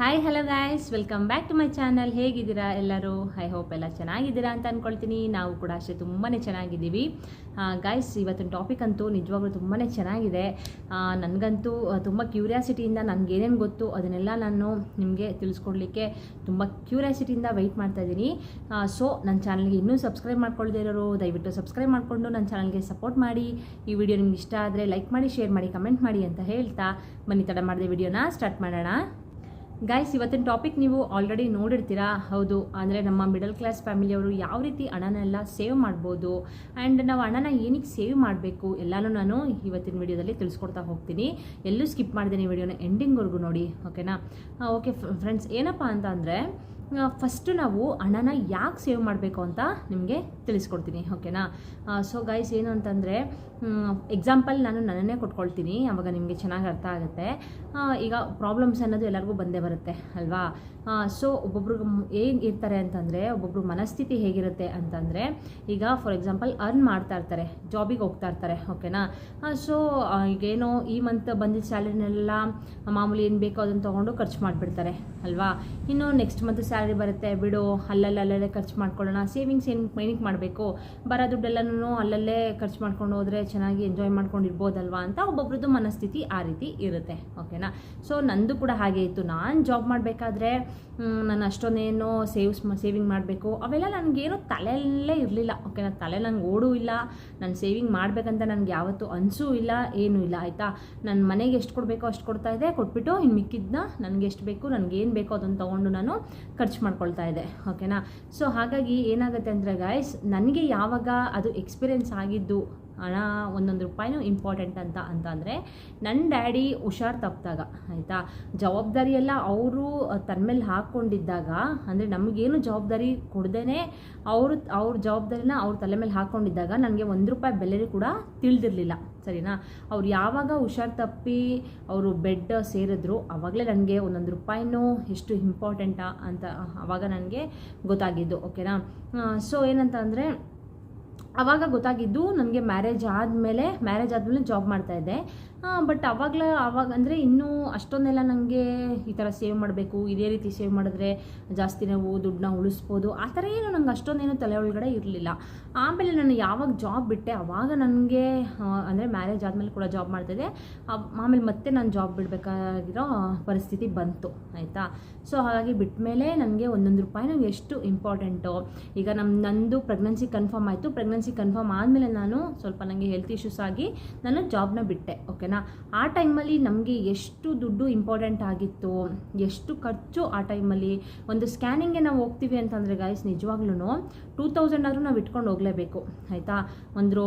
Hi hello guys welcome back to my channel ಹೇಗಿದ್ದೀರಾ ಎಲ್ಲರೂ? I hope ಎಲ್ಲ ಚೆನ್ನಾಗಿದ್ದೀರಾ ಅಂತ ಅಂದ್ಕೊಳ್ತೀನಿ ನಾವು ಕೂಡ ಅಷ್ಟೇ ತುಂಬಾ ಚೆನ್ನಾಗಿದ್ದೀವಿ. ಗಾಯ್ಸ್ ಇವತ್ತಿನ ಟಾಪಿಕ್ ಅಂತೂ ನಿಜವಾಗ್ಲೂ ತುಂಬಾ ಚೆನ್ನಾಗಿದೆ. ನನಗಂತೂ ತುಂಬ ಕ್ಯೂರಿಯಾಸಿಟಿಯಿಂದ ನನಗೇನೇನು ಗೊತ್ತು ಅದನ್ನೆಲ್ಲ ನಾನು ನಿಮಗೆ ತಿಳಿಸ್ಕೊಡ್ಲಿಕ್ಕೆ ತುಂಬ ಕ್ಯೂರಿಯಾಸಿಟಿಯಿಂದ ವೆಯ್ಟ್ ಮಾಡ್ತಾ ಇದ್ದೀನಿ. ಸೊ ನನ್ನ ಚಾನಲ್ಗೆ ಇನ್ನೂ ಸಬ್ಸ್ಕ್ರೈಬ್ ಮಾಡ್ಕೊಳ್ದೇ ಇರೋರು, ದಯವಿಟ್ಟು ಸಬ್ಸ್ಕ್ರೈಬ್ ಮಾಡಿಕೊಂಡು ನನ್ನ ಚಾನಲ್ಗೆ ಸಪೋರ್ಟ್ ಮಾಡಿ. ಈ ವಿಡಿಯೋ ನಿಮ್ಗೆ ಇಷ್ಟ ಆದರೆ ಲೈಕ್ ಮಾಡಿ ಶೇರ್ ಮಾಡಿ ಕಮೆಂಟ್ ಮಾಡಿ ಅಂತ ಹೇಳ್ತಾ. ಬನ್ನಿ, ತಡ ಮಾಡಿದೆ ವಿಡಿಯೋನ ಸ್ಟಾರ್ಟ್ ಮಾಡೋಣ. ಗಾಯ್ಸ್ ಇವತ್ತಿನ ಟಾಪಿಕ್ ನೀವು ಆಲ್ರೆಡಿ ನೋಡಿರ್ತೀರಾ? ಹೌದು. ಅಂದರೆ ನಮ್ಮ ಮಿಡಲ್ ಕ್ಲಾಸ್ ಫ್ಯಾಮಿಲಿಯವರು ಯಾವ ರೀತಿ ಹಣನೆಲ್ಲ ಸೇವ್ ಮಾಡ್ಬೋದು? ಆ್ಯಂಡ್ ನಾವು ಹಣನ ಏನಕ್ಕೆ ಸೇವ್ ಮಾಡಬೇಕು? ಎಲ್ಲನೂ ನಾನು ಇವತ್ತಿನ ವಿಡಿಯೋದಲ್ಲಿ ತಿಳಿಸ್ಕೊಡ್ತಾ ಹೋಗ್ತೀನಿ. ಎಲ್ಲೂ ಸ್ಕಿಪ್ ಮಾಡಿದ್ದೀನಿ ವಿಡಿಯೋನ ಎಂಡಿಂಗ್ವರೆಗೂ ನೋಡಿ ಓಕೆನಾ ಓಕೆ ಫ್ರೆಂಡ್ಸ್ ಏನಪ್ಪ ಅಂತ ಅಂದರೆ ಫಸ್ಟು ನಾವು ಹಣನ ಯಾಕೆ ಸೇವ್ ಮಾಡಬೇಕು ಅಂತ ನಿಮಗೆ ತಿಳಿಸ್ಕೊಡ್ತೀನಿ ಓಕೆನಾ ಸೊ ಗೈಸ್ ಏನು ಅಂತಂದರೆ ಎಕ್ಸಾಂಪಲ್ ನಾನು ನನ್ನನ್ನೇ ಕೊಟ್ಕೊಳ್ತೀನಿ ಆವಾಗ ನಿಮಗೆ ಚೆನ್ನಾಗಿ ಅರ್ಥ ಆಗುತ್ತೆ. ಈಗ ಪ್ರಾಬ್ಲಮ್ಸ್ ಅನ್ನೋದು ಎಲ್ಲರಿಗೂ ಬಂದೇ ಬರುತ್ತೆ, ಅಲ್ವಾ? ಸೊ ಒಬ್ಬೊಬ್ರಿಗೆ ಏನು ಇರ್ತಾರೆ ಅಂತಂದರೆ, ಒಬ್ಬೊಬ್ರು ಮನಸ್ಥಿತಿ ಹೇಗಿರುತ್ತೆ ಅಂತಂದರೆ, ಈಗ ಫಾರ್ ಎಕ್ಸಾಂಪಲ್ ಅರ್ನ್ ಮಾಡ್ತಾ ಇರ್ತಾರೆ ಜಾಬಿಗೆ ಹೋಗ್ತಾ ಇರ್ತಾರೆ ಓಕೆನಾ ಸೊ ಈಗೇನೋ ಈ ಮಂತ್ ಬಂದಿದ್ದ ಸ್ಯಾಲರಿನೆಲ್ಲ ಮಾಮೂಲಿ ಏನು ಬೇಕೋ ಅದನ್ನು ತೊಗೊಂಡು ಖರ್ಚು ಮಾಡಿಬಿಡ್ತಾರೆ, ಅಲ್ವಾ? ಇನ್ನು ನೆಕ್ಸ್ಟ್ ಮಂತ್ ಬರುತ್ತೆ, ಬಿಡು, ಅಲ್ಲಲ್ಲಿ, ಅಲ್ಲಲ್ಲೇ ಖರ್ಚು ಮಾಡ್ಕೊಳ್ಳೋಣ, ಸೇವಿಂಗ್ಸ್ ಏನು ಏನಕ್ಕೆ ಮಾಡಬೇಕು? ಬರೋ ದುಡ್ಡೆಲ್ಲನೂ ಅಲ್ಲಲ್ಲೇ ಖರ್ಚು ಮಾಡ್ಕೊಂಡು ಹೋದರೆ ಚೆನ್ನಾಗಿ ಎಂಜಾಯ್ ಮಾಡ್ಕೊಂಡು ಇರ್ಬೋದಲ್ವಾ ಅಂತ ಒಬ್ಬೊಬ್ರದ್ದು ಮನಸ್ಥಿತಿ ಆ ರೀತಿ ಇರುತ್ತೆ ಓಕೆನಾ ಸೊ ನಂದು ಕೂಡ ಹಾಗೆ ಇತ್ತು. ನಾನು ಜಾಬ್ ಮಾಡಬೇಕಾದ್ರೆ ನಾನು ಅಷ್ಟೊಂದೇನೋ ಸೇವ್ಸ್ ಸೇವಿಂಗ್ ಮಾಡಬೇಕು. ಅವೆಲ್ಲ ನನಗೇನು ತಲೆಯಲ್ಲೇ ಇರಲಿಲ್ಲ ಓಕೆನಾ ತಲೆ ನಂಗೆ ಓಡೂ ಇಲ್ಲ. ನಾನು ಸೇವಿಂಗ್ ಮಾಡಬೇಕಂತ ನನಗೆ ಯಾವತ್ತೂ ಅನಿಸೂ ಇಲ್ಲ, ಏನೂ ಇಲ್ಲ, ಆಯಿತಾ? ನನ್ನ ಮನೆಗೆ ಎಷ್ಟು ಕೊಡಬೇಕೋ ಅಷ್ಟು ಕೊಡ್ತಾ ಇದ್ದೆ, ಕೊಟ್ಬಿಟ್ಟು ಇನ್ನು ಮಿಕ್ಕಿದ್ದನ್ನ ನನಗೆ ಎಷ್ಟು ಬೇಕು, ನನಗೇನು ಬೇಕೋ ಅದನ್ನು ತೊಗೊಂಡು ನಾನು ಖರ್ಚು ಮಾಡ್ಕೊಳ್ತಾ ಇದೆ ಓಕೆನಾ ಸೊ ಹಾಗಾಗಿ ಏನಾಗುತ್ತೆ ಅಂದರೆ ಗಾಯ್ಸ್ ನನಗೆ ಯಾವಾಗ ಅದು ಎಕ್ಸ್ಪೀರಿಯೆನ್ಸ್ ಆಗಿದ್ದು ಹಣ ಒಂದೊಂದು ರೂಪಾಯಿನೂ ಇಂಪಾರ್ಟೆಂಟ್ ಅಂತ ಅಂತ ಅಂದರೆ ನನ್ನ ಡ್ಯಾಡಿ ಹುಷಾರು ತಪ್ಪಿದಾಗ, ಆಯಿತಾ? ಜವಾಬ್ದಾರಿಯೆಲ್ಲ ಅವರು ತನ್ನ ಮೇಲೆ ಹಾಕ್ಕೊಂಡಿದ್ದಾಗ, ಅಂದರೆ ನಮಗೇನು ಜವಾಬ್ದಾರಿ ಕೊಡ್ದೇ ಅವರು, ಅವ್ರ ಜವಾಬ್ದಾರಿನ ಅವ್ರ ತಲೆ ಮೇಲೆ ಹಾಕ್ಕೊಂಡಿದ್ದಾಗ ನನಗೆ ಒಂದು ರೂಪಾಯಿ ಬೆಲೆ ಕೂಡ ತಿಳಿದಿರಲಿಲ್ಲ. ಸರಿನಾ? ಅವ್ರು ಯಾವಾಗ ಹುಷಾರು ತಪ್ಪಿ ಅವರು ಬೆಡ್ ಸೇರಿದ್ರು ಆವಾಗಲೇ ನನಗೆ ಒಂದೊಂದು ರೂಪಾಯಿನೂ ಎಷ್ಟು ಇಂಪಾರ್ಟೆಂಟಾ ಅಂತ ಆವಾಗ ನನಗೆ ಗೊತ್ತಾಗಿದ್ದು ಓಕೆನಾ ಸೊ ಏನಂತ ಅಂದರೆ ಆವಾಗ ಗೊತ್ತಾಗಿದ್ದು ನನಗೆ ಮ್ಯಾರೇಜ್ ಆದಮೇಲೆ ಮ್ಯಾರೇಜ್ ಆದಮೇಲೆ ಜಾಬ್ ಮಾಡ್ತಾಯಿದ್ದೆ ಬಟ್ ಅವಾಗಲ, ಅವಾಗ ಅಂದರೆ ಇನ್ನೂ ಅಷ್ಟೊಂದೆಲ್ಲ ನನಗೆ ಈ ಥರ ಸೇವ್ ಮಾಡಬೇಕು, ಇದೇ ರೀತಿ ಸೇವ್ ಮಾಡಿದ್ರೆ ಜಾಸ್ತಿ ನಾವು ದುಡ್ಡನ್ನ ಉಳಿಸ್ಬೋದು, ಆ ಥರ ಏನು ನಂಗೆ ಅಷ್ಟೊಂದೇನು ತಲೆ ಒಳಗಡೆ ಇರಲಿಲ್ಲ. ಆಮೇಲೆ ನಾನು ಯಾವಾಗ ಜಾಬ್ ಬಿಟ್ಟೆ ಆವಾಗ ನನಗೆ ಅಂದರೆ ಮ್ಯಾರೇಜ್ ಆದಮೇಲೆ ಕೂಡ ಜಾಬ್ ಮಾಡ್ತಿದ್ದೆ. ಆಮೇಲೆ ಮತ್ತೆ ನಾನು ಜಾಬ್ ಬಿಡಬೇಕಾಗಿರೋ ಪರಿಸ್ಥಿತಿ ಬಂತು, ಆಯಿತಾ? ಸೊ ಹಾಗಾಗಿ ಬಿಟ್ಟ ಮೇಲೆ ನನಗೆ ಒಂದೊಂದು ರೂಪಾಯಿನೂ ಎಷ್ಟು ಇಂಪಾರ್ಟೆಂಟು ಈಗ ನಮ್ಮ ನಂದು ಪ್ರೆಗ್ನೆನ್ಸಿ ಕನ್ಫರ್ಮ್ ಆಯಿತು. ಪ್ರೆಗ್ನೆನ್ಸಿ ಕನ್ಫರ್ಮ್ ಆದಮೇಲೆ ನಾನು ಸ್ವಲ್ಪ ನನಗೆ ಹೆಲ್ತ್ ಇಶ್ಯೂಸ್ ಆಗಿ ನಾನು ಜಾಬ್ನ ಬಿಟ್ಟೆ ಓಕೆನಾ ಆ ಟೈಮಲ್ಲಿ ನಮಗೆ ಎಷ್ಟು ದುಡ್ಡು ಇಂಪಾರ್ಟೆಂಟ್ ಆಗಿತ್ತು, ಎಷ್ಟು ಖರ್ಚು ಆ ಟೈಮಲ್ಲಿ ಒಂದು ಸ್ಕ್ಯಾನಿಂಗ್ಗೆ ನಾವು ಹೋಗ್ತೀವಿ ಅಂತಂದರೆ ಗಾಯಸ್ ನಿಜವಾಗ್ಲೂ ಟೂ ತೌಸಂಡ್ ಆದರೂ ನಾವು ಇಟ್ಕೊಂಡು ಹೋಗಲೇಬೇಕು, ಆಯಿತಾ? ಒಂದು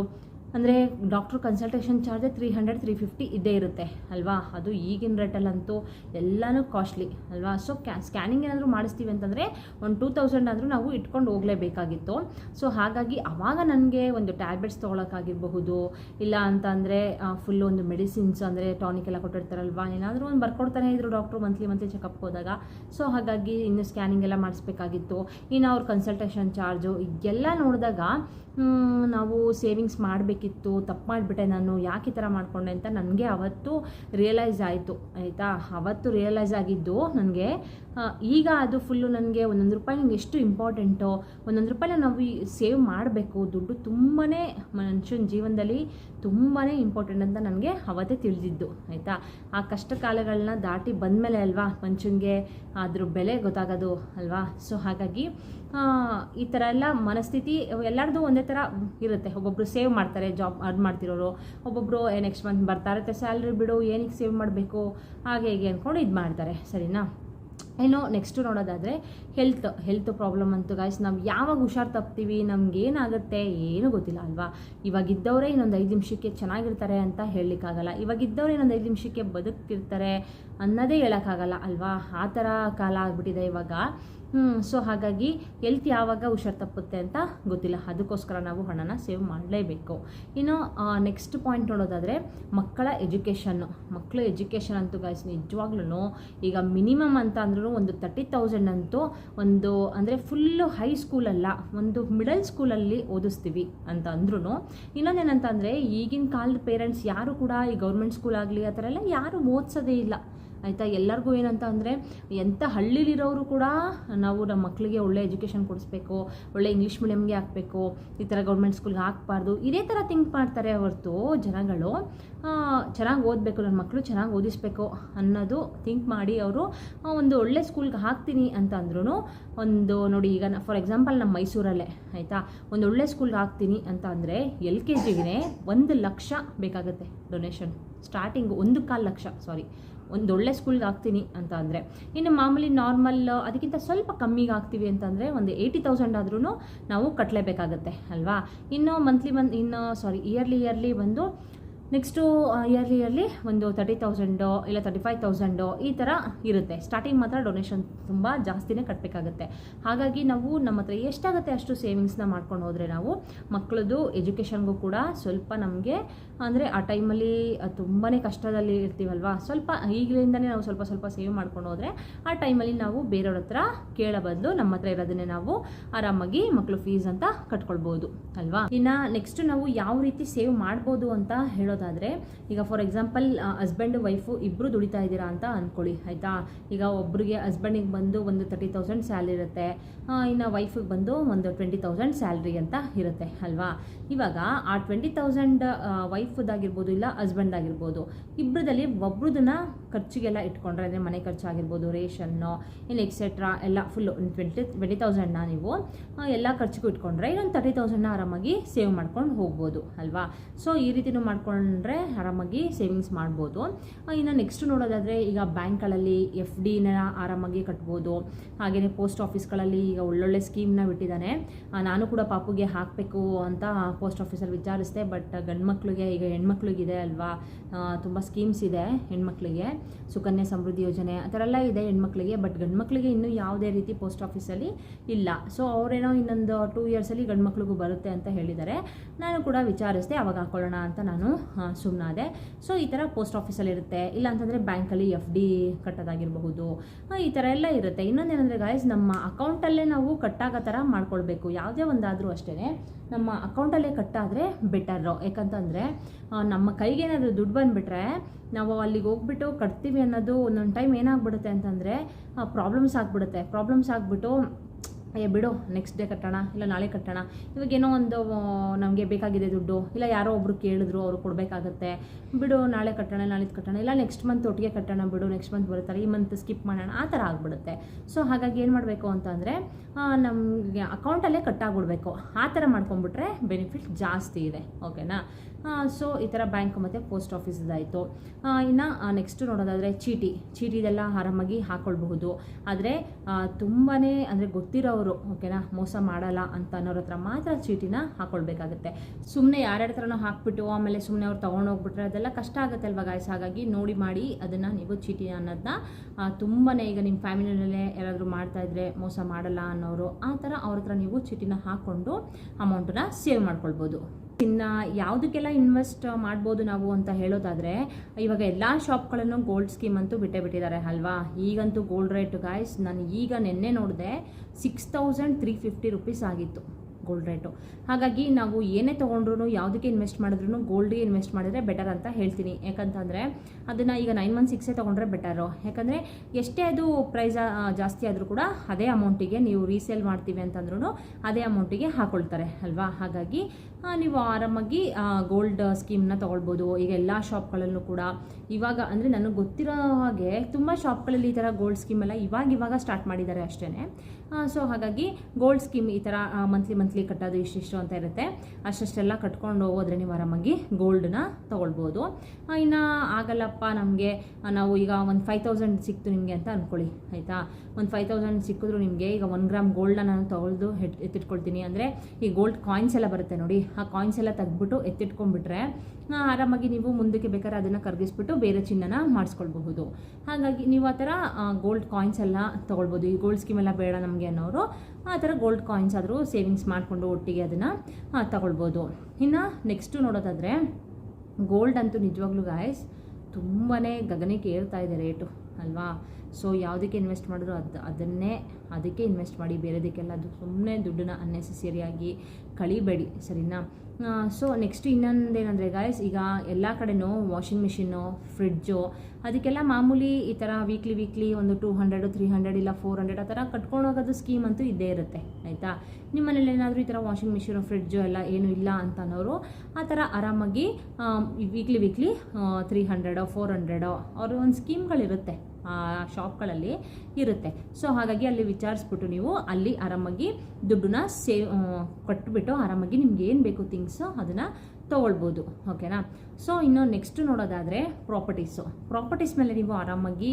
ಅಂದರೆ doctor consultation charge three hundred three fifty ಇದ್ದೇ ಇರುತ್ತೆ, ಅಲ್ವಾ? ಅದು ಈಗಿನ ರೇಟಲ್ಲಂತೂ ಎಲ್ಲನೂ ಕಾಸ್ಟ್ಲಿ ಅಲ್ವಾ? ಸೊ ಕ್ಯಾ ಸ್ಕ್ಯಾನಿಂಗ್ ಏನಾದರೂ ಮಾಡಿಸ್ತೀವಿ ಅಂತಂದರೆ ಒಂದು ಟೂ ತೌಸಂಡ್ ಆದರೂ ನಾವು ಇಟ್ಕೊಂಡು ಹೋಗಲೇಬೇಕಾಗಿತ್ತು. ಸೊ ಹಾಗಾಗಿ ಆವಾಗ ನನಗೆ ಒಂದು ಟ್ಯಾಬ್ಲೆಟ್ಸ್ ತೊಗೊಳಕ್ಕಾಗಿರಬಹುದು, ಇಲ್ಲ ಅಂತಂದರೆ ಫುಲ್ ಒಂದು ಮೆಡಿಸಿನ್ಸ್ ಅಂದರೆ ಟಾನಿಕ್ ಎಲ್ಲ ಕೊಟ್ಟಿರ್ತಾರಲ್ವಾ? ಏನಾದರೂ ಒಂದು ಬರ್ಕೊಡ್ತಾನೆ ಇದ್ರು ಡಾಕ್ಟ್ರು ಮಂತ್ಲಿ ಮಂತ್ಲಿ ಚೆಕಪ್ ಹೋದಾಗ. ಸೊ ಹಾಗಾಗಿ ಇನ್ನು ಸ್ಕ್ಯಾನಿಂಗ್ ಎಲ್ಲ ಮಾಡಿಸ್ಬೇಕಾಗಿತ್ತು. ಇನ್ನು ಅವ್ರ ಕನ್ಸಲ್ಟೇಷನ್ ಚಾರ್ಜು ಎಲ್ಲ ನೋಡಿದಾಗ ನಾವು ಸೇವಿಂಗ್ಸ್ ಮಾಡಬೇಕಿತ್ತು, ತಪ್ಪು ಮಾಡಿಬಿಟ್ಟೆ ನಾನು, ಯಾಕೆ ಈ ಥರ ಮಾಡಿಕೊಂಡೆ ಅಂತ ನನಗೆ ಅವತ್ತು ರಿಯಲೈಸ್ ಆಯಿತು, ಆಯಿತಾ? ಅವತ್ತು ರಿಯಲೈಸ್ ಆಗಿದ್ದು ನನಗೆ ಈಗ ಅದು ಫುಲ್ಲು ನನಗೆ ಒಂದೊಂದು ರೂಪಾಯಿ ನನಗೆ ಎಷ್ಟು ಇಂಪಾರ್ಟೆಂಟೋ ಒಂದೊಂದು ರೂಪಾಯಿನ ನಾವು ಸೇವ್ ಮಾಡಬೇಕು, ದುಡ್ಡು ತುಂಬಾ ಮನುಷ್ಯನ ಜೀವನದಲ್ಲಿ ತುಂಬಾ ಇಂಪಾರ್ಟೆಂಟ್ ಅಂತ ನನಗೆ ಅವತ್ತೇ ತಿಳಿದಿದ್ದು, ಆಯಿತಾ? ಆ ಕಷ್ಟ ಕಾಲಗಳನ್ನ ದಾಟಿ ಬಂದಮೇಲೆ ಅಲ್ವಾ ಮನುಷ್ಯನಿಗೆ ಅದ್ರ ಬೆಲೆ ಗೊತ್ತಾಗೋದು ಅಲ್ವಾ? ಸೊ ಹಾಗಾಗಿ ಈ ಥರ ಎಲ್ಲ ಮನಸ್ಥಿತಿ ಎಲ್ಲರದು ಒಂದೇ ಥರ ಇರುತ್ತೆ ಒಬ್ಬೊಬ್ಬರು ಸೇವ್ ಮಾಡ್ತಾರೆ ಜಾಬ್ ಅರ್ನ್ ಮಾಡ್ತಿರೋರು. ಒಬ್ಬೊಬ್ಬರು ನೆಕ್ಸ್ಟ್ ಮಂತ್ ಬರ್ತಾ ಇರುತ್ತೆ ಸ್ಯಾಲ್ರಿ ಬಿಡು, ಏನಕ್ಕೆ ಸೇವ್ ಮಾಡಬೇಕು? ಹಾಗೆ, ಹೀಗೆ ಅಂದ್ಕೊಂಡು ಇದು ಮಾಡ್ತಾರೆ, ಸರಿನಾ? ಇನ್ನು ನೆಕ್ಸ್ಟು ನೋಡೋದಾದರೆ ಹೆಲ್ತ್ ಹೆಲ್ತ್ ಪ್ರಾಬ್ಲಮ್ ಅಂತೂ ಗಾಯ್ಸ್ ನಾವು ಯಾವಾಗ ಹುಷಾರು ತಪ್ತೀವಿ ನಮಗೇನಾಗುತ್ತೆ ಏನೂ ಗೊತ್ತಿಲ್ಲ ಅಲ್ವಾ? ಇವಾಗಿದ್ದವರೇ ಇನ್ನೊಂದು ಐದು ನಿಮಿಷಕ್ಕೆ ಚೆನ್ನಾಗಿರ್ತಾರೆ ಅಂತ ಹೇಳಲಿಕ್ಕಾಗಲ್ಲ. ಇವಾಗಿದ್ದವರೇ ಇನ್ನೊಂದು ಐದು ನಿಮಿಷಕ್ಕೆ ಬದುಕ್ತಿರ್ತಾರೆ. ಅನ್ನೋದೇ ಹೇಳೋಕ್ಕಾಗಲ್ಲ ಅಲ್ವಾ? ಆ ಥರ ಕಾಲ ಆಗಿಬಿಟ್ಟಿದೆ ಇವಾಗ. ಸೊ ಹಾಗಾಗಿ ಹೆಲ್ತ್ ಯಾವಾಗ ಹುಷಾರು ತಪ್ಪುತ್ತೆ ಅಂತ ಗೊತ್ತಿಲ್ಲ. ಅದಕ್ಕೋಸ್ಕರ ನಾವು ಹಣನ ಸೇವ್ ಮಾಡಲೇಬೇಕು. ಇನ್ನು ನೆಕ್ಸ್ಟ್ ಪಾಯಿಂಟ್ ನೋಡೋದಾದರೆ ಮಕ್ಕಳ ಎಜುಕೇಷನ್ನು ಮಕ್ಕಳ ಎಜುಕೇಷನ್ ಅಂತೂ ಗಾಯ್ಸ್ ನಿಜವಾಗ್ಲೂ ಈಗ ಮಿನಿಮಮ್ ಅಂತ ಅಂದ್ರೂ ಒಂದು ತರ್ಟಿ ತೌಸಂಡ್ ಅಂತೂ ಒಂದು ಅಂದರೆ ಫುಲ್ಲು ಹೈ ಸ್ಕೂಲಲ್ಲ ಒಂದು ಮಿಡಲ್ ಸ್ಕೂಲಲ್ಲಿ ಓದಿಸ್ತೀವಿ ಅಂತ ಅಂದ್ರೂ ಇನ್ನೊಂದೇನಂತ ಅಂದರೆ ಈಗಿನ ಕಾಲದ ಪೇರೆಂಟ್ಸ್ ಯಾರು ಕೂಡ ಈ ಗೌರ್ಮೆಂಟ್ ಸ್ಕೂಲ್ ಆಗಲಿ ಆ ಥರ ಎಲ್ಲ ಯಾರು ಓದಿಸೋದೇ ಇಲ್ಲ. ಆಯಿತಾ? ಎಲ್ಲರಿಗೂ ಏನಂತ ಅಂದರೆ, ಎಂಥ ಹಳ್ಳಿಲಿರೋರು ಕೂಡ ನಾವು ನಮ್ಮ ಮಕ್ಕಳಿಗೆ ಒಳ್ಳೆ ಎಜುಕೇಷನ್ ಕೊಡಿಸ್ಬೇಕು, ಒಳ್ಳೆ ಇಂಗ್ಲೀಷ್ ಮೀಡಿಯಮ್ಗೆ ಹಾಕಬೇಕು, ಈ ಥರ ಗೌರ್ಮೆಂಟ್ ಸ್ಕೂಲ್ಗೆ ಹಾಕಬಾರ್ದು, ಇದೇ ಥರ ಥಿಂಕ್ ಮಾಡ್ತಾರೆ ಹೊರತು ಜನಗಳು. ಚೆನ್ನಾಗಿ ಓದಬೇಕು ನನ್ನ ಮಕ್ಕಳು ಚೆನ್ನಾಗಿ ಓದಿಸ್ಬೇಕು ಅನ್ನೋದು ಥಿಂಕ್ ಮಾಡಿ ಅವರು ಒಂದು ಒಳ್ಳೆ ಸ್ಕೂಲ್ಗೆ ಹಾಕ್ತೀನಿ ಅಂತ ಅಂದ್ರೂ ಒಂದು ನೋಡಿ ಈಗ ಫಾರ್ ಎಕ್ಸಾಂಪಲ್ ನಮ್ಮ ಮೈಸೂರಲ್ಲೇ, ಆಯಿತಾ? ಒಂದು ಒಳ್ಳೆ ಸ್ಕೂಲ್ಗೆ ಹಾಕ್ತೀನಿ ಅಂತ ಅಂದರೆ ಎಲ್ ಕೆ ಜಿಗೆ ಒಂದು ಲಕ್ಷ ಬೇಕಾಗುತ್ತೆ ಡೊನೇಷನ್ ಸ್ಟಾರ್ಟಿಂಗ್ ಒಂದು ಕಾಲು ಲಕ್ಷ ಸಾರಿ ಒಂದು ಒಳ್ಳೆ ಸ್ಕೂಲ್ಗೆ ಹಾಕ್ತೀನಿ ಅಂತ ಅಂದರೆ. ಇನ್ನು ಮಾಮೂಲಿ ನಾರ್ಮಲ್ ಅದಕ್ಕಿಂತ ಸ್ವಲ್ಪ ಕಮ್ಮಿಗೆ ಹಾಕ್ತೀವಿ ಅಂತಂದರೆ ಒಂದು ಏಯ್ಟಿ ತೌಸಂಡ್ ಆದ್ರೂ ನಾವು ಕಟ್ಟಲೇಬೇಕಾಗತ್ತೆ ಅಲ್ವಾ? ಇನ್ನು ಮಂತ್ಲಿ ಮಂತ್ ಇನ್ನು ಸಾರಿ ಇಯರ್ಲಿ ಇಯರ್ಲಿ ಬಂದು ನೆಕ್ಸ್ಟು ಇಯರ್ಲಿ ಇಯರ್ಲಿ ಒಂದು ತರ್ಟಿ ತೌಸಂಡು ಇಲ್ಲ ತರ್ಟಿ ಫೈವ್ ತೌಸಂಡು ಈ ಥರ ಇರುತ್ತೆ. ಸ್ಟಾರ್ಟಿಂಗ್ ಮಾತ್ರ ಡೊನೇಷನ್ ತುಂಬ ಜಾಸ್ತಿನೇ ಕಟ್ಟಬೇಕಾಗುತ್ತೆ ಹಾಗಾಗಿ ನಾವು ನಮ್ಮ ಹತ್ರ ಎಷ್ಟಾಗುತ್ತೆ ಅಷ್ಟು ಸೇವಿಂಗ್ಸ್ನ ಮಾಡ್ಕೊಂಡು ಹೋದರೆ ನಾವು ಮಕ್ಕಳದು ಎಜುಕೇಷನ್ಗೂ ಕೂಡ ಸ್ವಲ್ಪ ನಮಗೆ ಅಂದರೆ ಆ ಟೈಮಲ್ಲಿ ತುಂಬಾ ಕಷ್ಟದಲ್ಲಿ ಇರ್ತೀವಲ್ವಾ? ಸ್ವಲ್ಪ ಈಗಲಿಂದನೇ ನಾವು ಸ್ವಲ್ಪ ಸ್ವಲ್ಪ ಸೇವ್ ಮಾಡ್ಕೊಂಡು ಹೋದರೆ ಆ ಟೈಮಲ್ಲಿ ನಾವು ಬೇರೆಯವ್ರ ಹತ್ರ ಕೇಳೋ ಬದಲು ನಮ್ಮ ಹತ್ರ ಇರೋದನ್ನೇ ನಾವು ಆರಾಮಾಗಿ ಮಕ್ಕಳು ಫೀಸ್ ಅಂತ ಕಟ್ಕೊಳ್ಬೋದು, ಅಲ್ವಾ? ಇನ್ನು ನೆಕ್ಸ್ಟ್ ನಾವು ಯಾವ ರೀತಿ ಸೇವ್ ಮಾಡ್ಬೋದು ಅಂತ ಹೇಳೋದಾದರೆ, ಈಗ ಫಾರ್ ಎಕ್ಸಾಂಪಲ್ ಹಸ್ಬೆಂಡ್ ವೈಫು ಇಬ್ಬರು ದುಡಿತಾ ಇದ್ದೀರಾ ಅಂತ ಅಂದ್ಕೊಳ್ಳಿ ಆಯಿತಾ? ಈಗ ಒಬ್ಬರಿಗೆ ಹಸ್ಬೆಂಡಿಗೆ ಬಂದು ಒಂದು ತರ್ಟಿ ತೌಸಂಡ್ ಸ್ಯಾಲ್ರಿ ಇರುತ್ತೆ ಇನ್ನು ವೈಫಿಗೆ ಬಂದು ಒಂದು ಟ್ವೆಂಟಿ ತೌಸಂಡ್ ಸ್ಯಾಲ್ರಿ ಅಂತ ಇರುತ್ತೆ, ಅಲ್ವಾ? ಇವಾಗ ಆ ಟ್ವೆಂಟಿ ತೌಸಂಡ್ ವೈಫದಾಗಿರ್ಬೋದು ಇಲ್ಲ ಹಸ್ಬೆಂಡ್ ಇಬ್ಬರದಲ್ಲಿ ಒಬ್ರದನ್ನ ಖರ್ಚಿಗೆಲ್ಲ ಇಟ್ಕೊಂಡ್ರೆ, ಅಂದರೆ ಮನೆ ಖರ್ಚಾಗಿರ್ಬೋದು, ರೇಷನ್ನು ಇನ್ನು ಎಕ್ಸೆಟ್ರಾ ಎಲ್ಲ ಫುಲ್ಲು ಟ್ವೆಂಟಿ ಟ್ವೆಂಟಿ ತೌಸಂಡ್ನ ನೀವು ಎಲ್ಲ ಖರ್ಚಿಗೂ ಇಟ್ಕೊಂಡ್ರೆ ಇನ್ನೊಂದು ತರ್ಟಿ ತೌಸಂಡ್ನ ಆರಾಮಾಗಿ ಸೇವ್ ಮಾಡ್ಕೊಂಡು ಹೋಗ್ಬೋದು, ಅಲ್ವಾ? ಸೊ ಈ ರೀತಿನೂ ಮಾಡ್ಕೊಂಡ್ರೆ ಆರಾಮಾಗಿ ಸೇವಿಂಗ್ಸ್ ಮಾಡ್ಬೋದು. ಇನ್ನು ನೆಕ್ಸ್ಟ್ ನೋಡೋದಾದರೆ ಈಗ ಬ್ಯಾಂಕ್ಗಳಲ್ಲಿ ಎಫ್ ಡಿನ ಆರಾಮಾಗಿ ಕಟ್ಬೋದು. ಹಾಗೆಯೇ ಪೋಸ್ಟ್ ಆಫೀಸ್ಗಳಲ್ಲಿ ಈಗ ಒಳ್ಳೊಳ್ಳೆ ಸ್ಕೀಮ್ನ ಬಿಟ್ಟಿದ್ದಾನೆ ನಾನು ಕೂಡ ಪಾಪುಗೆ ಹಾಕಬೇಕು ಅಂತ ಪೋಸ್ಟ್ ಆಫೀಸಲ್ಲಿ ವಿಚಾರಿಸಿದೆ ಬಟ್ ಗಂಡು ಮಕ್ಕಳಿಗೆ ಈಗ ಹೆಣ್ಮಕ್ಳಿಗಿದೆ ಅಲ್ವಾ? ತುಂಬ ಸ್ಕೀಮ್ಸ್ ಇದೆ ಹೆಣ್ಮಕ್ಳಿಗೆ. ಸುಕನ್ಯಾ ಸಮೃದ್ಧಿ ಯೋಜನೆ ಆ ಥರ ಎಲ್ಲ ಇದೆ ಹೆಣ್ಮಕ್ಳಿಗೆ ಬಟ್ ಗಂಡು ಮಕ್ಕಳಿಗೆ ಇನ್ನೂ ಯಾವುದೇ ರೀತಿ ಪೋಸ್ಟ್ ಆಫೀಸಲ್ಲಿ ಇಲ್ಲ. ಸೊ ಅವರೇನೋ ಇನ್ನೊಂದು ಟೂ ಇಯರ್ಸಲ್ಲಿ ಗಂಡು ಮಕ್ಳಿಗೂ ಬರುತ್ತೆ ಅಂತ ಹೇಳಿದ್ದಾರೆ. ನಾನು ಕೂಡ ವಿಚಾರಿಸಿದೆ, ಅವಾಗ ಹಾಕೊಳ್ಳೋಣ ಅಂತ ನಾನು ಸುಮ್ಮನಾದೆ ಸೊ ಈ ಥರ ಪೋಸ್ಟ್ ಆಫೀಸಲ್ಲಿ ಇರುತ್ತೆ. ಇಲ್ಲ ಅಂತಂದರೆ ಬ್ಯಾಂಕಲ್ಲಿ ಎಫ್ ಡಿ ಕಟ್ಟೋದಾಗಿರಬಹುದು. ಈ ಥರ ಎಲ್ಲ ಇರುತ್ತೆ. ಇನ್ನೊಂದೇನೆಂದರೆ ಗಾಯ್ಸ್ ನಮ್ಮ ಅಕೌಂಟಲ್ಲೇ ನಾವು ಕಟ್ಟಾಗೋ ಥರ ಮಾಡ್ಕೊಳ್ಬೇಕು. ಯಾವುದೇ ಒಂದಾದರೂ ಅಷ್ಟೇ ನಮ್ಮ ಅಕೌಂಟಲ್ಲೇ ಕಟ್ಟಾದರೆ ಬೆಟರು ಯಾಕಂತಂದರೆ ನಮ್ಮ ಕೈಗೆ ಏನಾದರೂ ದುಡ್ಡು ಬಂದುಬಿಟ್ರೆ, ನಾವು ಅಲ್ಲಿಗೆ ಹೋಗ್ಬಿಟ್ಟು ಕಟ್ತೀವಿ ಅನ್ನೋದು ಒಂದೊಂದು ಟೈಮ್ ಏನಾಗ್ಬಿಡುತ್ತೆ ಅಂತಂದರೆ ಪ್ರಾಬ್ಲಮ್ಸ್ ಆಗಿಬಿಡುತ್ತೆ. ಪ್ರಾಬ್ಲಮ್ಸ್ ಆಗಿಬಿಟ್ಟು ಏ ಬಿಡು ನೆಕ್ಸ್ಟ್ ಡೇ ಕಟ್ಟೋಣ, ಇಲ್ಲ ನಾಳೆ ಕಟ್ಟೋಣ. ಇವಾಗ ಏನೋ ಒಂದು ನಮಗೆ ಬೇಕಾಗಿದೆ ದುಡ್ಡು, ಇಲ್ಲ ಯಾರೋ ಒಬ್ರು ಕೇಳಿದ್ರು ಅವರು ಕೊಡಬೇಕಾಗತ್ತೆ. ಬಿಡು, ನಾಳೆ ಕಟ್ಟೋಣ ನಾಳೆ ಕಟ್ಟೋಣ, ಇಲ್ಲ ನೆಕ್ಸ್ಟ್ ಮಂತ್ ಒಟ್ಟಿಗೆ ಕಟ್ಟೋಣ ಬಿಡು ನೆಕ್ಸ್ಟ್ ಮಂತ್ ಬರುತ್ತಾರೆ ಈ ಮಂತ್ ಸ್ಕಿಪ್ ಮಾಡೋಣ, ಆ ಥರ ಆಗಿಬಿಡುತ್ತೆ. ಸೊ ಹಾಗಾಗಿ ಏನು ಮಾಡಬೇಕು ಅಂತಂದರೆ ನಮಗೆ ಅಕೌಂಟಲ್ಲೇ ಕಟ್ಟಾಗ್ಬಿಡ್ಬೇಕು. ಆ ಥರ ಮಾಡ್ಕೊಂಬಿಟ್ರೆ ಬೆನಿಫಿಟ್ ಜಾಸ್ತಿ ಇದೆ ಓಕೆನಾ ಸೊ ಈ ಥರ ಬ್ಯಾಂಕ್ ಮತ್ತು ಪೋಸ್ಟ್ ಆಫೀಸ್ದಾಯಿತು ಇನ್ನು ನೆಕ್ಸ್ಟ್ ನೋಡೋದಾದರೆ ಚೀಟಿ. ಚೀಟಿದೆಲ್ಲ ಆರಾಮಾಗಿ ಹಾಕ್ಕೊಳ್ಬಹುದು ಆದರೆ ತುಂಬಾ ಅಂದರೆ ಗೊತ್ತಿರೋರು ಓಕೆನಾ ಮೋಸ ಮಾಡಲ್ಲ ಅಂತ ಅನ್ನೋರ ಹತ್ರ ಮಾತ್ರ ಚೀಟಿನ ಹಾಕ್ಕೊಳ್ಬೇಕಾಗುತ್ತೆ ಸುಮ್ಮನೆ ಯಾರ್ಯಾರ ಥರನೂ ಹಾಕ್ಬಿಟ್ಟು, ಆಮೇಲೆ ಸುಮ್ಮನೆ ಅವ್ರು ತೊಗೊಂಡೋಗ್ಬಿಟ್ರೆ ಅದೆಲ್ಲ ಕಷ್ಟ ಆಗುತ್ತೆ ಅಲ್ವಾ ಗಾಯ್ಸ್ ಹಾಗಾಗಿ ನೋಡಿ, ಮಾಡಿ ಅದನ್ನು ನೀವು ಚೀಟಿ ಅನ್ನೋದನ್ನ ತುಂಬಾ ಈಗ ನಿಮ್ಮ ಫ್ಯಾಮಿಲಿನಲ್ಲೇ ಯಾರಾದರೂ ಮಾಡ್ತಾಯಿದ್ರೆ ಮೋಸ ಮಾಡಲ್ಲ ಅನ್ನೋರು, ಆ ಥರ ಅವ್ರ ನೀವು ಚೀಟಿನ ಹಾಕ್ಕೊಂಡು ಅಮೌಂಟನ್ನ ಸೇವ್ ಮಾಡ್ಕೊಳ್ಬೋದು ಇನ್ನು ಯಾವುದಕ್ಕೆಲ್ಲ ಇನ್ವೆಸ್ಟ್ ಮಾಡ್ಬೋದು ನಾವು ಅಂತ ಹೇಳೋದಾದರೆ, ಇವಾಗ ಎಲ್ಲ ಶಾಪ್ಗಳನ್ನು ಗೋಲ್ಡ್ ಸ್ಕೀಮ್ ಅಂತೂ ಬಿಟ್ಟೇ ಬಿಟ್ಟಿದ್ದಾರೆ ಅಲ್ವಾ? ಈಗಂತೂ ಗೋಲ್ಡ್ ರೇಟ್ ಗಾಯ್ಸ್ ನಾನು ಈಗ ನಿನ್ನೆ ನೋಡಿದೆ six thousand three fifty rupees ಆಗಿತ್ತು. ಗೋಲ್ಡ್ ರೇಟು ಹಾಗಾಗಿ ನಾವು ಏನೇ ತೊಗೊಂಡ್ರು ಯಾವುದಕ್ಕೆ ಇನ್ವೆಸ್ಟ್ ಮಾಡಿದ್ರು ಗೋಲ್ಡ್ಗೆ ಇನ್ವೆಸ್ಟ್ ಮಾಡಿದ್ರೆ ಬೆಟರ್ ಅಂತ ಹೇಳ್ತೀನಿ. ಯಾಕಂತಂದರೆ ಅದನ್ನು ಈಗ ನೈನ್ ಒನ್ ಸಿಕ್ಸೇ ತೊಗೊಂಡ್ರೆ ಬೆಟರು ಯಾಕಂದರೆ ಎಷ್ಟೇ ಅದು ಪ್ರೈಸ್ ಜಾಸ್ತಿ ಆದರೂ ಕೂಡ ಅದೇ ಅಮೌಂಟಿಗೆ ನೀವು ರೀಸೇಲ್ ಮಾಡ್ತೀವಿ ಅಂತಂದ್ರೂ ಅದೇ ಅಮೌಂಟಿಗೆ ಹಾಕೊಳ್ತಾರೆ, ಅಲ್ವಾ? ಹಾಗಾಗಿ ನೀವು ಆರಾಮಾಗಿ ಗೋಲ್ಡ್ ಸ್ಕೀಮ್ನ ತೊಗೊಳ್ಬೋದು. ಈಗ ಎಲ್ಲ ಶಾಪ್ಗಳಲ್ಲೂ ಕೂಡ ಇವಾಗ ಅಂದರೆ ನನಗೆ ಗೊತ್ತಿರೋ ಹಾಗೆ ತುಂಬ ಶಾಪ್ಗಳಲ್ಲಿ ಈ ಥರ ಗೋಲ್ಡ್ ಸ್ಕೀಮೆಲ್ಲ ಇವಾಗ ಇವಾಗ ಸ್ಟಾರ್ಟ್ ಮಾಡಿದ್ದಾರೆ ಅಷ್ಟೇ ಸೊ ಹಾಗಾಗಿ ಗೋಲ್ಡ್ ಸ್ಕೀಮ್ ಈ ಥರ ಮಂತ್ಲಿ ಮಂತ್ಲಿ ಕಟ್ಟೋದು ಇಷ್ಟಿಷ್ಟು ಅಂತ ಇರುತ್ತೆ. ಅಷ್ಟೆಲ್ಲ ಕಟ್ಕೊಂಡು ಹೋಗೋದ್ರೆ ನೀವು ಆರಾಮಾಗಿ ಗೋಲ್ಡನ್ನ ತೊಗೊಳ್ಬೋದು. ಇನ್ನು ಆಗಲ್ಲಪ್ಪ ನಮಗೆ ನಾವು ಈಗ ಒಂದು ಫೈವ್ ತೌಸಂಡ್ ಸಿಕ್ತು ನಿಮಗೆ ಅಂತ ಅಂದ್ಕೊಳ್ಳಿ ಆಯಿತಾ? ಒಂದು ಫೈವ್ ತೌಸಂಡ್ ಸಿಕ್ಕಿದ್ರು ನಿಮಗೆ ಈಗ ಒಂದು ಗ್ರಾಮ್ ಗೋಲ್ಡನ್ನ ನಾನು ತೊಗೊಳ್ದು ಎತ್ತಿಟ್ಕೊಳ್ತೀನಿ. ಅಂದರೆ ಈ ಗೋಲ್ಡ್ ಕಾಯಿನ್ಸ್ ಎಲ್ಲ ಬರುತ್ತೆ ನೋಡಿ, ಆ ಕಾಯಿನ್ಸ್ ಎಲ್ಲ ತೆಗ್ದುಬಿಟ್ಟು ಎತ್ತಿಟ್ಕೊಂಡ್ಬಿಟ್ರೆ ಆರಾಮಾಗಿ ನೀವು ಮುಂದಕ್ಕೆ ಬೇಕಾದ್ರೆ ಅದನ್ನು ಕರಗಿಸ್ಬಿಟ್ಟು ಬೇರೆ ಚಿನ್ನನ ಮಾಡಿಸ್ಕೊಳ್ಬಹುದು. ಹಾಗಾಗಿ ನೀವು ಆ ಥರ ಗೋಲ್ಡ್ ಕಾಯಿನ್ಸ್ ಎಲ್ಲ ತೊಗೊಳ್ಬೋದು. ಈ ಗೋಲ್ಡ್ ಸ್ಕೀಮ್ ಎಲ್ಲ ಬೇಡ ನಮಗೆ. ಅನ್ನೋರು ಆ ಥರ ಗೋಲ್ಡ್ ಕಾಯಿನ್ಸ್ ಆದರೂ ಸೇವಿಂಗ್ಸ್ ಮಾಡಿಕೊಂಡು ಒಟ್ಟಿಗೆ ಅದನ್ನು ತಗೊಳ್ಬೋದು. ಇನ್ನು ನೆಕ್ಸ್ಟು ನೋಡೋದಾದರೆ ಗೋಲ್ಡ್ ಅಂತೂ ನಿಜವಾಗ್ಲೂ ಗಾಯಸ್ ತುಂಬಾ ಗಗನಕ್ಕೆ ಏರ್ತಾ ಇದೆ ರೇಟು ಅಲ್ವಾ? ಸೊ ಯಾವುದಕ್ಕೆ ಇನ್ವೆಸ್ಟ್ ಮಾಡಿದ್ರು ಅದು, ಅದನ್ನೇ ಅದಕ್ಕೆ ಇನ್ವೆಸ್ಟ್ ಮಾಡಿ ಬೇರೆದಕ್ಕೆಲ್ಲ ಅದು ಸುಮ್ಮನೆ ದುಡ್ಡನ್ನ ಅನ್ನೆಸೆಸರಿಯಾಗಿ ಕಳಿಬೇಡಿ, ಸರಿನಾ? ಸೊ ನೆಕ್ಸ್ಟ್ ಇನ್ನೊಂದೇನೆಂದರೆ ಗಾಯ್ಸ್ ಈಗ ಎಲ್ಲ ಕಡೆನೂ ವಾಷಿಂಗ್ ಮಿಷಿನ್ನು ಫ್ರಿಡ್ಜು ಅದಕ್ಕೆಲ್ಲ ಮಾಮೂಲಿ ಈ ಥರ ವೀಕ್ಲಿ ವೀಕ್ಲಿ ಒಂದು ಟೂ ಹಂಡ್ರೆಡು ತ್ರೀ ಹಂಡ್ರೆಡ್ ಇಲ್ಲ ಫೋರ್ ಹಂಡ್ರೆಡ್ ಆ ಥರ ಕಟ್ಕೊಂಡು ಹೋಗೋದು ಸ್ಕೀಮ್ ಅಂತೂ ಇದ್ದೇ ಇರುತ್ತೆ, ಆಯಿತಾ? ನಿಮ್ಮ ಮನೇಲಿ ಏನಾದರೂ ಈ ಥರ ವಾಷಿಂಗ್ ಮಿಷಿನು ಫ್ರಿಡ್ಜು ಎಲ್ಲ ಏನೂ ಇಲ್ಲ ಅಂತ ಅನ್ನೋರು ಆ ಥರ ಆರಾಮಾಗಿ ವೀಕ್ಲಿ ವೀಕ್ಲಿ ತ್ರೀ ಹಂಡ್ರೆಡೋ ಫೋರ್ ಹಂಡ್ರೆಡೋ ಅವ್ರ ಒಂದು ಸ್ಕೀಮ್ಗಳಿರುತ್ತೆ ಶಾಪ್ಗಳಲ್ಲಿ ಇರುತ್ತೆ. ಸೊ ಹಾಗಾಗಿ ಅಲ್ಲಿ ವಿಚಾರಿಸ್ಬಿಟ್ಟು ನೀವು ಅಲ್ಲಿ ಆರಾಮಾಗಿ ದುಡ್ಡನ್ನ ಸೇವ್ ಕೊಟ್ಬಿಟ್ಟು ಆರಾಮಾಗಿ ನಿಮ್ಗೆ ಏನು ಬೇಕು ಥಿಂಗ್ಸು ಅದನ್ನು ತೊಗೊಳ್ಬೋದು. ಓಕೆನಾ ಸೊ ಇನ್ನು ನೆಕ್ಸ್ಟ್ ನೋಡೋದಾದರೆ ಪ್ರಾಪರ್ಟೀಸು ಪ್ರಾಪರ್ಟೀಸ್ ಮೇಲೆ ನೀವು ಆರಾಮಾಗಿ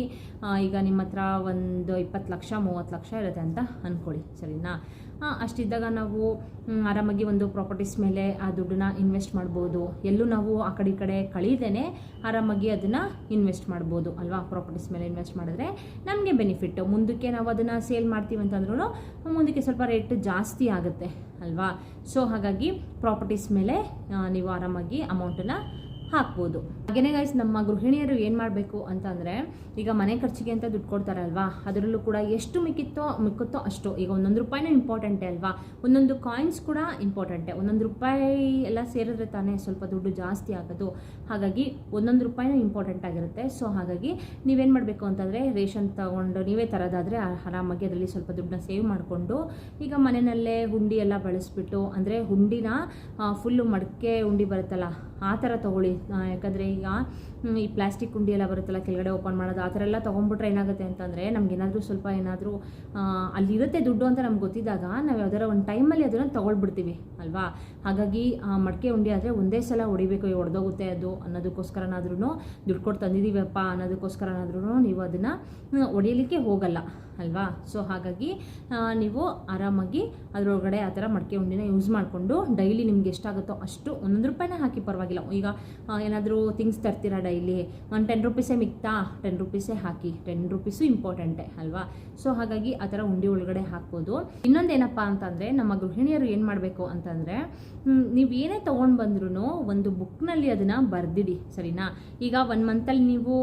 ಈಗ ನಿಮ್ಮ ಹತ್ರ ಒಂದು ಇಪ್ಪತ್ತು ಲಕ್ಷ, ಮೂವತ್ತು ಲಕ್ಷ ಇರುತ್ತೆ ಅಂತ ಅಂದ್ಕೊಳ್ಳಿ ಸರಿನಾ? ಅಷ್ಟಿದ್ದಾಗ ನಾವು ಆರಾಮಾಗಿ ಒಂದು ಪ್ರಾಪರ್ಟೀಸ್ ಮೇಲೆ ಆ ದುಡ್ಡನ್ನ ಇನ್ವೆಸ್ಟ್ ಮಾಡ್ಬೋದು. ಎಲ್ಲೂ ನಾವು ಆ ಕಡೆ ಈ ಕಡೆ ಕಳೀದೇನೆ ಆರಾಮಾಗಿ ಅದನ್ನು ಇನ್ವೆಸ್ಟ್ ಮಾಡ್ಬೋದು ಅಲ್ವಾ? ಪ್ರಾಪರ್ಟೀಸ್ ಮೇಲೆ ಇನ್ವೆಸ್ಟ್ ಮಾಡಿದ್ರೆ ನಮಗೆ ಬೆನಿಫಿಟ್ಟು ಮುಂದಕ್ಕೆ ನಾವು ಅದನ್ನು ಸೇಲ್ ಮಾಡ್ತೀವಿ ಅಂತಂದ್ರೂ ಮುಂದಕ್ಕೆ ಸ್ವಲ್ಪ ರೇಟ್ ಜಾಸ್ತಿ ಆಗುತ್ತೆ ಅಲ್ವಾ? ಸೊ ಹಾಗಾಗಿ ಪ್ರಾಪರ್ಟೀಸ್ ಮೇಲೆ ನೀವು ಆರಾಮಾಗಿ ಅಮೌಂಟನ್ನು ಹಾಕ್ಬೋದು. ಹಾಗೇನೇ ಗೈಸ್ ನಮ್ಮ ಗೃಹಿಣಿಯರು ಏನು ಮಾಡಬೇಕು ಅಂತಂದರೆ ಈಗ ಮನೆ ಖರ್ಚಿಗೆ ಅಂತ ದುಡ್ಡು ಕೊಡ್ತಾರಲ್ವಾ? ಅದರಲ್ಲೂ ಕೂಡ ಎಷ್ಟು ಮಿಕ್ಕಿತ್ತೋ, ಮಿಕ್ಕುತ್ತೋ ಅಷ್ಟು, ಈಗ ಒಂದೊಂದು ರೂಪಾಯಿನೂ ಇಂಪಾರ್ಟೆಂಟೇ ಅಲ್ವಾ? ಒಂದೊಂದು ಕಾಯಿನ್ಸ್ ಕೂಡ ಇಂಪಾರ್ಟೆಂಟೇ ಒಂದೊಂದು ರೂಪಾಯಿ ಎಲ್ಲ ಸೇರಿದ್ರೆ ತಾನೇ ಸ್ವಲ್ಪ ದುಡ್ಡು ಜಾಸ್ತಿ ಆಗೋದು. ಹಾಗಾಗಿ ಒಂದೊಂದು ರೂಪಾಯಿನೂ ಇಂಪಾರ್ಟೆಂಟ್ ಆಗಿರುತ್ತೆ. ಸೊ ಹಾಗಾಗಿ ನೀವೇನು ಮಾಡಬೇಕು ಅಂತಂದರೆ, ರೇಷನ್ ತಗೊಂಡು ನೀವೇ ತರೋದಾದರೆ ಆರಾಮಾಗಿ ಅದರಲ್ಲಿ ಸ್ವಲ್ಪ ದುಡ್ಡನ್ನ ಸೇವ್ ಮಾಡಿಕೊಂಡು, ಈಗ ಮನೆಯಲ್ಲೇ ಹುಂಡಿ ಎಲ್ಲ ಬಳಸ್ಬಿಟ್ಟು, ಅಂದರೆ ಹುಂಡಿನ ಫುಲ್ಲು ಮಡಕೆ ಉಂಡಿ ಬರುತ್ತಲ್ಲ ಆ ಥರ ತೊಗೊಳ್ಳಿ. ಯಾಕಂದರೆ ಈಗ ಈ ಪ್ಲಾಸ್ಟಿಕ್ ಉಂಡಿ ಎಲ್ಲ ಬರುತ್ತಲ್ಲ, ಕೆಳಗಡೆ ಓಪನ್ ಮಾಡೋದು, ಆ ಥರ ಎಲ್ಲ ತೊಗೊಂಡ್ಬಿಟ್ರೆ ಏನಾಗುತ್ತೆ ಅಂತಂದರೆ ನಮಗೇನಾದರೂ ಸ್ವಲ್ಪ ಏನಾದರೂ ಅಲ್ಲಿರುತ್ತೆ ದುಡ್ಡು ಅಂತ ನಮ್ಗೆ ಗೊತ್ತಿದ್ದಾಗ, ನಾವು ಯಾವ್ದಾರ ಒಂದು ಟೈಮಲ್ಲಿ ಅದನ್ನು ತೊಗೊಳ್ಬಿಡ್ತೀವಿ, ಅಲ್ವಾ? ಹಾಗಾಗಿ, ಆ, ಮಡಕೆ ಉಂಡಿ ಆದರೆ ಒಂದೇ ಸಲ ಹೊಡಿಬೇಕು ಹೊಡೆದೋಗುತ್ತೆ ಅದು ಅನ್ನೋದಕ್ಕೋಸ್ಕರನಾದ್ರೂ ದುಡ್ಡು ಕೊಟ್ಟು ತಂದಿದ್ದೀವಪ್ಪ ಅನ್ನೋದಕ್ಕೋಸ್ಕರನಾದ್ರೂ ನೀವು ಅದನ್ನು ಹೊಡಿಲಿಕ್ಕೆ ಹೋಗಲ್ಲ. ಅಲ್ವಾ? ಸೊ ಹಾಗಾಗಿ ನೀವು ಆರಾಮಾಗಿ ಅದರೊಳಗಡೆ ಆ ಥರ ಮಡಕೆ ಉಂಡಿನ ಯೂಸ್ ಮಾಡಿಕೊಂಡು ಡೈಲಿ ನಿಮ್ಗೆ ಎಷ್ಟಾಗುತ್ತೋ ಅಷ್ಟು ಒಂದೊಂದು ರೂಪಾಯಿನ ಹಾಕಿ ಪರವಾಗಿಲ್ಲ. ಈಗ ಏನಾದರೂ ಥಿಂಗ್ಸ್ ತರ್ತೀರಾ ಡೈಲಿ ಒಂದು ಟೆನ್ ರುಪೀಸೇ ಮಿಕ್ತಾ? ಟೆನ್ ರುಪೀಸೇ ಹಾಕಿ. ಟೆನ್ ರುಪೀಸು ಇಂಪಾರ್ಟೆಂಟೇ ಅಲ್ವಾ? ಸೊ ಹಾಗಾಗಿ ಆ ಥರ ಉಂಡಿ ಒಳಗಡೆ ಹಾಕ್ಬೋದು. ಇನ್ನೊಂದೇನಪ್ಪ ಅಂತಂದರೆ, ನಮ್ಮ ಗೃಹಿಣಿಯರು ಏನು ಮಾಡಬೇಕು ಅಂತಂದರೆ ನೀವು ಏನೇ ತೊಗೊಂಡು ಬಂದ್ರೂ ಒಂದು ಬುಕ್ನಲ್ಲಿ ಅದನ್ನು ಬರೆದಿಡಿ, ಸರಿನಾ? ಈಗ ಒನ್ ಮಂತಲ್ಲಿ ನೀವು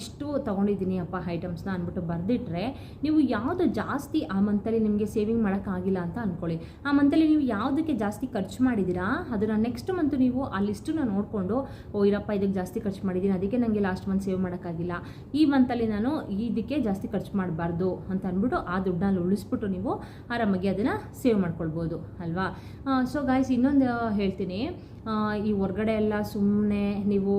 ಇಷ್ಟು ತೊಗೊಂಡಿದ್ದೀನಿ ಅಪ್ಪ ಐಟಮ್ಸ್ನ ಅಂದ್ಬಿಟ್ಟು ಬರೆದಿಟ್ರೆ, ನೀವು ಯಾವುದು ಜಾಸ್ತಿ ಆ ಮಂತಲ್ಲಿ ನಿಮಗೆ ಸೇವಿಂಗ್ ಮಾಡೋಕ್ಕಾಗಿಲ್ಲ ಅಂತ ಅಂದ್ಕೊಳ್ಳಿ ಆ ಮಂತಲ್ಲಿ ನೀವು ಯಾವುದಕ್ಕೆ ಜಾಸ್ತಿ ಖರ್ಚು ಮಾಡಿದ್ದೀರಾ ಅದನ್ನು ನೆಕ್ಸ್ಟ್ ಮಂತ್ ನೀವು ಆ ಲಿಸ್ಟನ್ನ ನೋಡಿಕೊಂಡು, ಓ ಇರಪ್ಪ ಇದಕ್ಕೆ ಜಾಸ್ತಿ ಖರ್ಚು ಮಾಡಿದ್ದೀನಿ ಅದಕ್ಕೆ ನನಗೆ ಲಾಸ್ಟ್ ಮಂತ್ ಸೇವ್ ಮಾಡೋಕ್ಕಾಗಿಲ್ಲ ಈ ಮಂತಲ್ಲಿ ನಾನು ಇದಕ್ಕೆ ಜಾಸ್ತಿ ಖರ್ಚು ಮಾಡಬಾರ್ದು ಅಂತ ಅಂದ್ಬಿಟ್ಟು ಆ ದುಡ್ಡನ್ನ ಉಳಿಸ್ಬಿಟ್ಟು ನೀವು ಆರಾಮಾಗಿ ಅದನ್ನು ಸೇವ್ ಮಾಡ್ಕೊಳ್ಬೋದು, ಅಲ್ವಾ? ಸೊ ಗಾಯ್ಸ್ ಇನ್ನೊಂದು ಹೇಳ್ತೀನಿ. ಈ ಹೊರ್ಗಡೆ ಎಲ್ಲ ಸುಮ್ಮನೆ ನೀವು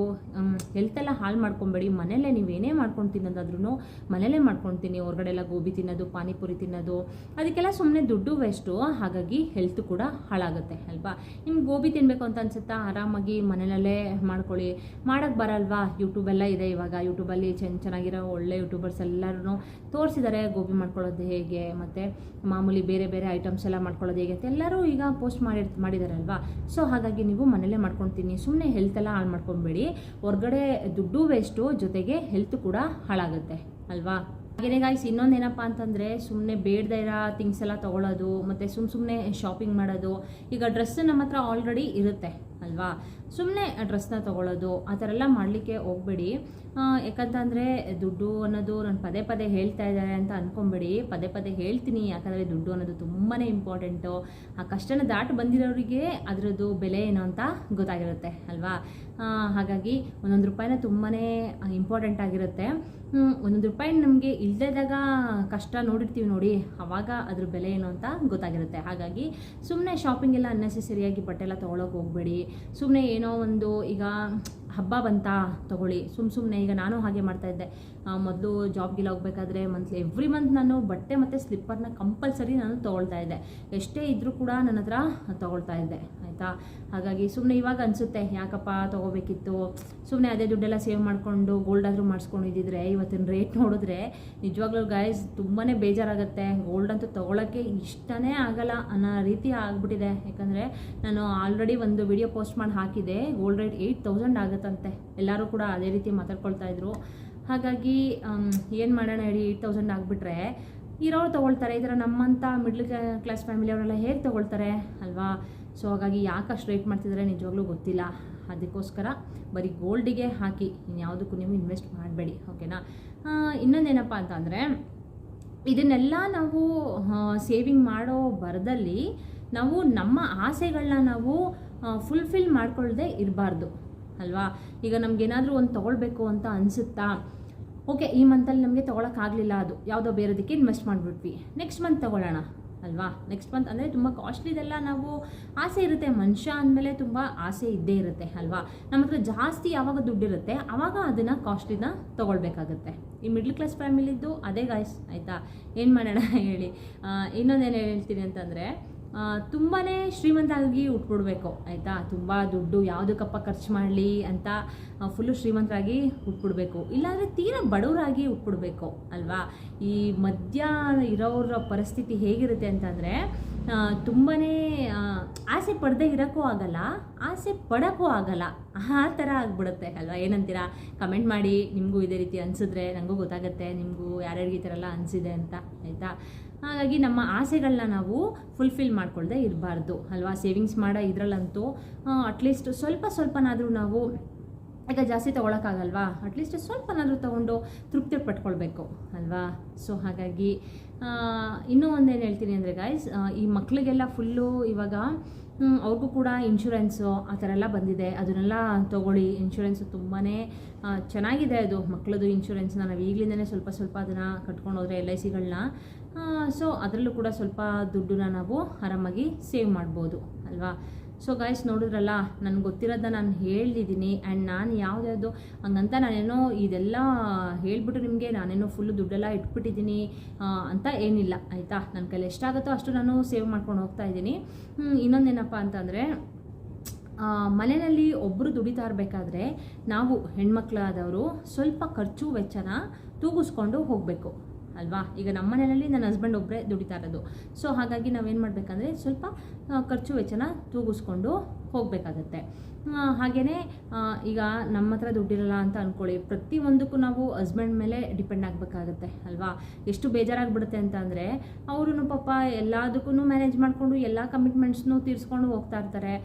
ಹೆಲ್ತ್ ಎಲ್ಲ ಹಾಳು ಮಾಡ್ಕೊಬೇಡಿ. ಮನೆಯಲ್ಲೇ ನೀವು ಏನೇ ಮಾಡ್ಕೊಂಡು ತಿನ್ನೋದಾದ್ರೂ ಮನೆಯಲ್ಲೇ ಮಾಡ್ಕೊಳ್ತೀನಿ ಹೊರಗಡೆ ಎಲ್ಲ ಗೋಬಿ ತಿನ್ನೋದು, ಪಾನಿಪುರಿ ತಿನ್ನೋದು, ಅದಕ್ಕೆಲ್ಲ ಸುಮ್ಮನೆ ದುಡ್ಡು ವೇಸ್ಟು ಹಾಗಾಗಿ ಹೆಲ್ತ್ ಕೂಡ ಹಾಳಾಗುತ್ತೆ, ಅಲ್ವಾ? ನಿಮ್ಗೆ ಗೋಬಿ ತಿನ್ನಬೇಕು ಅಂತ ಅನ್ಸುತ್ತಾ? ಆರಾಮಾಗಿ ಮನೆಯಲ್ಲೇ ಮಾಡ್ಕೊಳ್ಳಿ. ಮಾಡೋಕ್ಕೆ ಬರಲ್ವಾ? ಯೂಟ್ಯೂಬೆಲ್ಲ ಇದೆ ಇವಾಗ. ಯೂಟ್ಯೂಬಲ್ಲಿ ಚೆನ್ನ ಚೆನ್ನಾಗಿರೋ ಒಳ್ಳೆ ಯೂಟ್ಯೂಬರ್ಸ್ ಎಲ್ಲರೂ ತೋರಿಸಿದ್ದಾರೆ ಗೋಬಿ ಮಾಡ್ಕೊಳ್ಳೋದು ಹೇಗೆ, ಮತ್ತು ಮಾಮೂಲಿ ಬೇರೆ ಬೇರೆ ಐಟಮ್ಸ್ ಎಲ್ಲ ಮಾಡ್ಕೊಳ್ಳೋದು ಹೇಗೆ ಅಂತ ಎಲ್ಲರೂ ಈಗ ಪೋಸ್ಟ್ ಮಾಡಿ ಮಾಡಿದಾರಲ್ವಾ ಸೊ ಹಾಗಾಗಿ ನೀವು ಮನೇಲೇ ಮಾಡ್ಕೊತೀನಿ. ಸುಮ್ಮನೆ ಹೆಲ್ತ್ ಎಲ್ಲ ಹಾಳು ಮಾಡ್ಕೊಬೇಡಿ. ಹೊರಗಡೆ ದುಡ್ಡು ವೇಸ್ಟು ಜೊತೆಗೆ ಹೆಲ್ತ್ ಕೂಡ ಹಾಳಾಗುತ್ತೆ. ಅಲ್ವಾ? ಹಾಗೆಯೇ ಗಾಯ್ಸ್ ಇನ್ನೊಂದೇನಪ್ಪ ಅಂತಂದರೆ ಸುಮ್ಮನೆ ಬೇಡದೇ ಇರೋ ಥಿಂಗ್ಸ್ ಎಲ್ಲ ತೊಗೊಳೋದು, ಮತ್ತು ಸುಮ್ಮ ಸುಮ್ಮನೆ ಶಾಪಿಂಗ್ ಮಾಡೋದು, ಈಗ ಡ್ರೆಸ್ ನಮ್ಮ ಹತ್ರ ಆಲ್ರೆಡಿ ಇರುತ್ತೆ. ಅಲ್ವಾ? ಸುಮ್ಮನೆ ಡ್ರೆಸ್ನ ತೊಗೊಳೋದು, ಆ ಥರ ಎಲ್ಲ ಮಾಡಲಿಕ್ಕೆ ಹೋಗಬೇಡಿ. ಯಾಕಂತಂದರೆ ದುಡ್ಡು ಅನ್ನೋದು ನಾನು ಪದೇ ಪದೇ ಹೇಳ್ತಾ ಇದ್ದಾರೆ ಅಂತ ಅಂದ್ಕೊಂಬೇಡಿ ಪದೇ ಪದೇ ಹೇಳ್ತೀನಿ. ಯಾಕಂದರೆ ದುಡ್ಡು ಅನ್ನೋದು ತುಂಬಾ ಇಂಪಾರ್ಟೆಂಟು ಆ ಕಷ್ಟನ ದಾಟು ಬಂದಿರೋರಿಗೆ ಅದರದ್ದು ಬೆಲೆ ಏನು ಅಂತ ಗೊತ್ತಾಗಿರುತ್ತೆ, ಅಲ್ವಾ? ಹಾಗಾಗಿ ಒಂದೊಂದು ರೂಪಾಯಿನ ತುಂಬಾ ಇಂಪಾರ್ಟೆಂಟ್ ಆಗಿರುತ್ತೆ. ಒಂದೊಂದು ರೂಪಾಯಿ ನಮಗೆ ಇಲ್ಲದಾಗ ಕಷ್ಟ ನೋಡಿರ್ತೀವಿ ನೋಡಿ. ಆವಾಗ ಅದ್ರ ಬೆಲೆ ಏನು ಅಂತ ಗೊತ್ತಾಗಿರುತ್ತೆ. ಹಾಗಾಗಿ ಸುಮ್ಮನೆ ಶಾಪಿಂಗ್ ಎಲ್ಲ ಅನ್ನೆಸೆಸರಿಯಾಗಿ ಬಟ್ಟೆ ಎಲ್ಲ ತೊಗೊಳಕ್ಕೆ ಹೋಗಬೇಡಿ. ಸುಮ್ಮನೆ ಏನೋ ಒಂದು ಈಗ ಹಬ್ಬ ಬಂತಾ ತಗೊಳ್ಳಿ. ಸುಮ್ಮ ಸುಮ್ಮನೆ ಈಗ ನಾನು ಹಾಗೆ ಮಾಡ್ತಾ ಇದ್ದೆ. ಮೊದಲು ಜಾಬ್ಗೆಲ್ಲ ಹೋಗ್ಬೇಕಾದ್ರೆ ಮಂತ್ಲಿ ಎವ್ರಿ ಮಂತ್ ನಾನು ಬಟ್ಟೆ ಮತ್ತು ಸ್ಲಿಪ್ಪರ್ನ ಕಂಪಲ್ಸರಿ ನಾನು ತೊಗೊಳ್ತಾ ಇದ್ದೆ. ಎಷ್ಟೇ ಇದ್ದರೂ ಕೂಡ ನನ್ನ ಹತ್ರ ತೊಗೊಳ್ತಾ ಇದ್ದೆ. ಆಯಿತಾ? ಹಾಗಾಗಿ ಸುಮ್ಮನೆ ಇವಾಗ ಅನಿಸುತ್ತೆ, ಯಾಕಪ್ಪ ತೊಗೋಬೇಕಿತ್ತು? ಸುಮ್ಮನೆ ಅದೇ ದುಡ್ಡೆಲ್ಲ ಸೇವ್ ಮಾಡಿಕೊಂಡು ಗೋಲ್ಡ್ ಆದರೂ ಮಾಡಿಸ್ಕೊಂಡಿದ್ದಿದ್ರೆ ಇವತ್ತಿನ ರೇಟ್ ನೋಡಿದ್ರೆ ನಿಜವಾಗ್ಲೂ ಗಾಯಸ್ ತುಂಬಾ ಬೇಜಾರಾಗುತ್ತೆ. ಗೋಲ್ಡ್ ಅಂತೂ ತೊಗೊಳಕ್ಕೆ ಇಷ್ಟನೇ ಆಗಲ್ಲ ಅನ್ನೋ ರೀತಿ ಆಗಿಬಿಟ್ಟಿದೆ. ಯಾಕಂದರೆ ನಾನು ಆಲ್ರೆಡಿ ಒಂದು ವಿಡಿಯೋ ಪೋಸ್ಟ್ ಮಾಡಿ ಹಾಕಿದೆ ಗೋಲ್ಡ್ ರೇಟ್ ಏಯ್ಟ್ ತೌಸಂಡ್ ಆಗುತ್ತಂತೆ ಎಲ್ಲರೂ ಕೂಡ ಅದೇ ರೀತಿ ಮಾತಾಡ್ಕೊಳ್ತಾ ಇದ್ರು. ಹಾಗಾಗಿ ಏನು ಮಾಡೋಣ ಹೇಳಿ ಏಯ್ಟ್ ತೌಸಂಡ್ ಆಗಿಬಿಟ್ರೆ, ಇರೋರು ತೊಗೊಳ್ತಾರೆ. ಈ ಥರ ನಮ್ಮಂಥ ಮಿಡ್ಲ್ ಕ್ಲಾಸ್ ಫ್ಯಾಮಿಲಿ ಅವರೆಲ್ಲ ಹೇಗೆ ತೊಗೊಳ್ತಾರೆ ಅಲ್ವಾ? ಸೊ ಹಾಗಾಗಿ ಯಾಕೆ ಅಷ್ಟು ರೇಟ್ ಮಾಡ್ತಿದ್ದಾರೆ ನಿಜವಾಗ್ಲೂ ಗೊತ್ತಿಲ್ಲ. ಅದಕ್ಕೋಸ್ಕರ ಬರೀ ಗೋಲ್ಡಿಗೆ ಹಾಕಿ, ಇನ್ಯಾವುದಕ್ಕೂ ನೀವು ಇನ್ವೆಸ್ಟ್ ಮಾಡಬೇಡಿ ಓಕೆನಾ ಇನ್ನೊಂದೇನಪ್ಪ ಅಂತಂದರೆ ಇದನ್ನೆಲ್ಲ ನಾವು ಸೇವಿಂಗ್ ಮಾಡೋ ಬರದಲ್ಲಿ ನಾವು ನಮ್ಮ ಆಸೆಗಳನ್ನ ನಾವು ಫುಲ್ಫಿಲ್ ಮಾಡ್ಕೊಳ್ಳದೆ ಇರಬಾರ್ದು. ಅಲ್ವಾ? ಈಗ ನಮಗೇನಾದರೂ ಒಂದು ತೊಗೊಳ್ಬೇಕು ಅಂತ ಅನಿಸುತ್ತಾ? ಓಕೆ ಈ ಮಂತಲ್ಲಿ ನಮಗೆ ತೊಗೊಳಕ್ಕಾಗಲಿಲ್ಲ ಅದು. ಯಾವುದೋ ಬೇರೆದಕ್ಕೆ ಇನ್ವೆಸ್ಟ್ ಮಾಡಿಬಿಟ್ವಿ. ನೆಕ್ಸ್ಟ್ ಮಂತ್ ತೊಗೊಳ್ಳೋಣ, ಅಲ್ವಾ? ನೆಕ್ಸ್ಟ್ ಮಂತ್ ಅಂದರೆ ತುಂಬ ಕಾಸ್ಟ್ಲಿದೆಲ್ಲ ನಾವು ಆಸೆ ಇರುತ್ತೆ. ಮನುಷ್ಯ ಅಂದಮೇಲೆ ತುಂಬ ಆಸೆ ಇದ್ದೇ ಇರುತ್ತೆ, ಅಲ್ವಾ? ನಮ್ಮ ಹತ್ರ ಜಾಸ್ತಿ ಯಾವಾಗ ದುಡ್ಡಿರುತ್ತೆ ಆವಾಗ ಅದನ್ನು ಕಾಸ್ಟ್ಲಿನ ತೊಗೊಳ್ಬೇಕಾಗುತ್ತೆ. ಈ ಮಿಡ್ಲ್ ಕ್ಲಾಸ್ ಫ್ಯಾಮಿಲಿದ್ದು ಅದೇ ಗಾಯ್ಸ್ ಆಯಿತಾ? ಏನು ಮಾಡೋಣ ಹೇಳಿ? ಇನ್ನೊಂದೇನು ಹೇಳ್ತೀನಿ ಅಂತಂದರೆ ತುಂಬಾ ಶ್ರೀಮಂತರಾಗಿ ಉಟ್ಬಿಡ್ಬೇಕು, ಆಯಿತಾ? ತುಂಬ ದುಡ್ಡು ಯಾವುದಕ್ಕಪ್ಪ ಖರ್ಚು ಮಾಡಲಿ ಅಂತ ಫುಲ್ಲು ಶ್ರೀಮಂತರಾಗಿ ಉಟ್ಬಿಡ್ಬೇಕು. ಇಲ್ಲಾಂದರೆ ತೀರಾ ಬಡವರಾಗಿ ಉಟ್ಬಿಡ್ಬೇಕು, ಅಲ್ವಾ? ಈ ಮಧ್ಯ ಇರೋರ ಪರಿಸ್ಥಿತಿ ಹೇಗಿರುತ್ತೆ ಅಂತಂದರೆ ತುಂಬಾ ಆಸೆ ಪಡದೆ ಇರೋಕ್ಕೂ ಆಗಲ್ಲ, ಆಸೆ ಪಡೋಕ್ಕೂ ಆಗಲ್ಲ. ಆ ಥರ ಆಗ್ಬಿಡುತ್ತೆ, ಅಲ್ವಾ? ಏನಂತೀರಾ? ಕಮೆಂಟ್ ಮಾಡಿ, ನಿಮಗೂ ಇದೇ ರೀತಿ ಅನಿಸಿದ್ರೆ ನನಗೂ ಗೊತ್ತಾಗುತ್ತೆ, ನಿಮಗೂ ಯಾರ್ಯಾರಿಗೆ ಈ ಥರ ಎಲ್ಲ ಅನಿಸಿದೆ ಅಂತ, ಆಯಿತಾ? ಹಾಗಾಗಿ ನಮ್ಮ ಆಸೆಗಳನ್ನ ನಾವು ಫುಲ್ಫಿಲ್ ಮಾಡ್ಕೊಳ್ದೆ ಇರಬಾರ್ದು, ಅಲ್ವಾ? ಸೇವಿಂಗ್ಸ್ ಮಾಡೋ ಇದರಲ್ಲಂತೂ ಅಟ್ಲೀಸ್ಟ್ ಸ್ವಲ್ಪ ಸ್ವಲ್ಪನಾದರೂ ನಾವು ಈಗ ಜಾಸ್ತಿ ತೊಗೊಳಕ್ಕಾಗಲ್ವಾ? ಅಟ್ಲೀಸ್ಟ್ ಸ್ವಲ್ಪನಾದರೂ ತೊಗೊಂಡು ತೃಪ್ತಿ ಪಟ್ಕೊಳ್ಬೇಕು, ಅಲ್ವಾ? ಸೊ ಹಾಗಾಗಿ ಇನ್ನೂ ಒಂದೇನು ಹೇಳ್ತೀನಿ ಅಂದರೆ ಗಾಯ್ಸ್ ಈ ಮಕ್ಕಳಿಗೆಲ್ಲ ಫುಲ್ಲು ಇವಾಗ ಅವ್ರಿಗೂ ಕೂಡ ಇನ್ಶೂರೆನ್ಸು ಆ ಥರ ಎಲ್ಲ ಬಂದಿದೆ. ಅದನ್ನೆಲ್ಲ ತೊಗೊಳ್ಳಿ. ಇನ್ಶೂರೆನ್ಸು ತುಂಬಾ ಚೆನ್ನಾಗಿದೆ ಅದು. ಮಕ್ಕಳದು ಇನ್ಶೂರೆನ್ಸ್ನ ನಾವು ಈಗಲಿಂದನೇ ಸ್ವಲ್ಪ ಸ್ವಲ್ಪ ಅದನ್ನು ಕಟ್ಕೊಂಡು ಹೋದರೆ ಎಲ್ ಐ ಸಿಗಳನ್ನ ಸೊ ಅದರಲ್ಲೂ ಕೂಡ ಸ್ವಲ್ಪ ದುಡ್ಡನ್ನ ನಾವು ಆರಾಮಾಗಿ ಸೇವ್ ಮಾಡ್ಬೋದು. ಅಲ್ವಾ? ಸೊ ಗಾಯ್ಸ್ ನೋಡಿದ್ರಲ್ಲ, ನನಗೆ ಗೊತ್ತಿರೋದ ನಾನು ಹೇಳಿದ್ದೀನಿ ಆ್ಯಂಡ್ ನಾನು ಯಾವುದ್ಯಾವುದು, ಹಂಗಂತ ನಾನೇನೋ ಇದೆಲ್ಲ ಹೇಳಿಬಿಟ್ಟು ನಿಮಗೆ ನಾನೇನೋ ಫುಲ್ಲು ದುಡ್ಡೆಲ್ಲ ಇಟ್ಬಿಟ್ಟಿದ್ದೀನಿ ಅಂತ ಏನಿಲ್ಲ, ಆಯಿತಾ? ನನ್ನ ಕೈಲಿ ಎಷ್ಟಾಗುತ್ತೋ ಅಷ್ಟು ನಾನು ಸೇವ್ ಮಾಡ್ಕೊಂಡು ಹೋಗ್ತಾ ಇದ್ದೀನಿ ಇನ್ನೊಂದೇನಪ್ಪ ಅಂತಂದರೆ ಮನೆಯಲ್ಲಿ ಒಬ್ಬರು ದುಡಿತಾ ಇರಬೇಕಾದ್ರೆ ನಾವು ಹೆಣ್ಮಕ್ಳಾದವರು ಸ್ವಲ್ಪ ಖರ್ಚು ವೆಚ್ಚನ ತೂಗಿಸ್ಕೊಂಡು ಹೋಗಬೇಕು. ಅಲ್ವಾ? ಈಗ ನಮ್ಮ ಮನೆಯಲ್ಲಿ ನನ್ನ ಹಸ್ಬೆಂಡ್ ಒಬ್ಬರೇ ದುಡಿತಾ ಇರೋದು. ಸೊ ಹಾಗಾಗಿ ನಾವೇನು ಮಾಡಬೇಕಂದ್ರೆ ಸ್ವಲ್ಪ ಖರ್ಚು ವೆಚ್ಚನ ತೂಗಿಸ್ಕೊಂಡು ಹೋಗಬೇಕಾಗತ್ತೆ. ಹಾಗೆಯೇ ಈಗ ನಮ್ಮ ಹತ್ರ ದುಡ್ಡಿರಲ್ಲ ಅಂತ ಅಂದ್ಕೊಳ್ಳಿ ಪ್ರತಿಯೊಂದಕ್ಕೂ ನಾವು ಹಸ್ಬೆಂಡ್ ಮೇಲೆ ಡಿಪೆಂಡ್ ಆಗಬೇಕಾಗತ್ತೆ, ಅಲ್ವಾ? ಎಷ್ಟು ಬೇಜಾರಾಗ್ಬಿಡುತ್ತೆ ಅಂತ ಅಂದರೆ ಅವರು ಪಾಪ ಎಲ್ಲದಕ್ಕೂ ಮ್ಯಾನೇಜ್ ಮಾಡಿಕೊಂಡು, ಎಲ್ಲ ಕಮಿಟ್ಮೆಂಟ್ಸ್ನು ತೀರಿಸ್ಕೊಂಡು ಹೋಗ್ತಾ ಇರ್ತಾರೆ.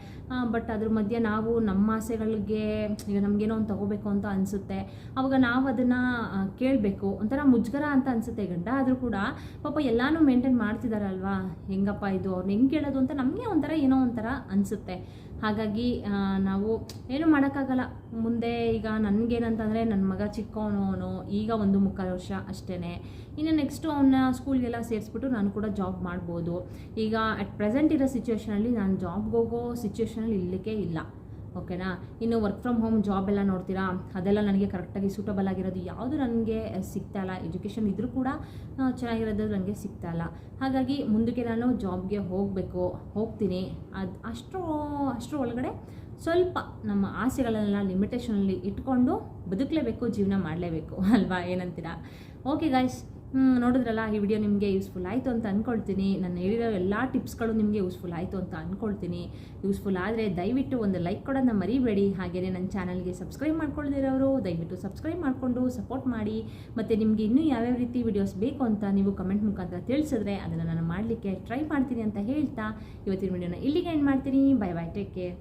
ಬಟ್ ಅದ್ರ ಮಧ್ಯೆ ನಾವು ನಮ್ಮ ಆಸೆಗಳಿಗೆ, ಈಗ ನಮಗೇನೋ ಒಂದು ತಗೋಬೇಕು ಅಂತ ಅನಿಸುತ್ತೆ. ಅವಾಗ ನಾವು ಅದನ್ನು ಕೇಳಬೇಕು. ಒಂಥರ ಮುಜುಗರ ಅಂತ ಅನಿಸುತ್ತೆ ಗಂಡ. ಆದರೂ ಕೂಡ ಪಾಪ ಎಲ್ಲನೂ ಮೇಂಟೈನ್ ಮಾಡ್ತಿದಾರಲ್ವಾ ಹೆಂಗಪ್ಪ ಇದು? ಅವ್ರನ್ನ ಹೆಂಗೆ ಕೇಳೋದು ಅಂತ ನಮಗೆ ಒಂಥರ ಏನೋ ಒಂಥರ ಅನಿಸುತ್ತೆ. ಹಾಗಾಗಿ ನಾವು ಏನು ಮಾಡೋಕ್ಕಾಗಲ್ಲ. ಮುಂದೆ ಈಗ ನನಗೇನಂತಂದರೆ ನನ್ನ ಮಗ ಚಿಕ್ಕವನು ಈಗ ಒಂದು ಮುಕ್ಕಾಲು ವರ್ಷ ಅಷ್ಟೇ ಇನ್ನು ನೆಕ್ಸ್ಟು ಅವನ್ನ ಸ್ಕೂಲ್ಗೆಲ್ಲ ಸೇರಿಸ್ಬಿಟ್ಟು ನಾನು ಕೂಡ ಜಾಬ್ ಮಾಡ್ಬೋದು. ಈಗ ಅಟ್ ಪ್ರೆಸೆಂಟ್ ಇರೋ ಸಿಚುವೇಷನಲ್ಲಿ ನಾನು ಜಾಬ್ಗೆ ಹೋಗೋ ಸಿಚುವೇಷನಲ್ಲಿ ಇಲ್ಲಕ್ಕೆ ಇಲ್ಲ. ಓಕೆನಾ? ಇನ್ನು ವರ್ಕ್ ಫ್ರಮ್ ಹೋಮ್ ಜಾಬ್ ಎಲ್ಲ ನೋಡ್ತೀರಾ? ಅದೆಲ್ಲ ನನಗೆ ಕರೆಕ್ಟಾಗಿ ಸೂಟಬಲ್ ಆಗಿರೋದು ಯಾವುದು ನನಗೆ ಸಿಗ್ತಾ ಇಲ್ಲ. ಎಜುಕೇಷನ್ ಇದ್ದರೂ ಕೂಡ ಚೆನ್ನಾಗಿರೋದು ನನಗೆ ಸಿಗ್ತಾ ಇಲ್ಲ. ಹಾಗಾಗಿ ಮುಂದಕ್ಕೆ ನಾನು ಜಾಬ್ಗೆ ಹೋಗಬೇಕು, ಹೋಗ್ತೀನಿ. ಅದು ಅಷ್ಟು ಅಷ್ಟರ ಒಳಗಡೆ ಸ್ವಲ್ಪ ನಮ್ಮ ಆಸೆಗಳನ್ನೆಲ್ಲ ಲಿಮಿಟೇಷನಲ್ಲಿ ಇಟ್ಕೊಂಡು ಬದುಕಲೇಬೇಕು, ಜೀವನ ಮಾಡಲೇಬೇಕು. ಅಲ್ವಾ? ಏನಂತೀರಾ? ಓಕೆ ಗಾಯ್ಸ್ ನೋಡಿದ್ರಲ್ಲ, ಈ ವಿಡಿಯೋ ನಿಮಗೆ ಯೂಸ್ಫುಲ್ ಆಯಿತು ಅಂತ ಅಂದ್ಕೊಳ್ತೀನಿ ನಾನು ಹೇಳಿರೋ ಎಲ್ಲ ಟಿಪ್ಸ್ಗಳು ನಿಮಗೆ ಯೂಸ್ಫುಲ್ ಆಯಿತು ಅಂತ ಅಂದ್ಕೊಳ್ತೀನಿ ಯೂಸ್ಫುಲ್ ಆದರೆ ದಯವಿಟ್ಟು ಒಂದು ಲೈಕ್ ಕೊಡೋದನ್ನ ಮರಿಬೇಡಿ. ಹಾಗೆಯೇ ನನ್ನ ಚಾನಲ್ಗೆ ಸಬ್ಸ್ಕ್ರೈಬ್ ಮಾಡ್ಕೊಳ್ದಿರೋರು, ದಯವಿಟ್ಟು ಸಬ್ಸ್ಕ್ರೈಬ್ ಮಾಡಿಕೊಂಡು ಸಪೋರ್ಟ್ ಮಾಡಿ. ಮತ್ತು ನಿಮಗೆ ಇನ್ನೂ ಯಾವ್ಯಾವ ರೀತಿ ವಿಡಿಯೋಸ್ ಬೇಕು ಅಂತ ನೀವು ಕಮೆಂಟ್ ಮುಖಾಂತರ ತಿಳಿಸಿದ್ರೆ ಅದನ್ನು ನಾನು ಮಾಡಲಿಕ್ಕೆ ಟ್ರೈ ಮಾಡ್ತೀನಿ ಅಂತ ಹೇಳ್ತಾ, ಇವತ್ತಿನ ವಿಡಿಯೋನ ಇಲ್ಲಿಗೆ ಎಂಡ್ ಮಾಡ್ತೀನಿ. Bye bye take care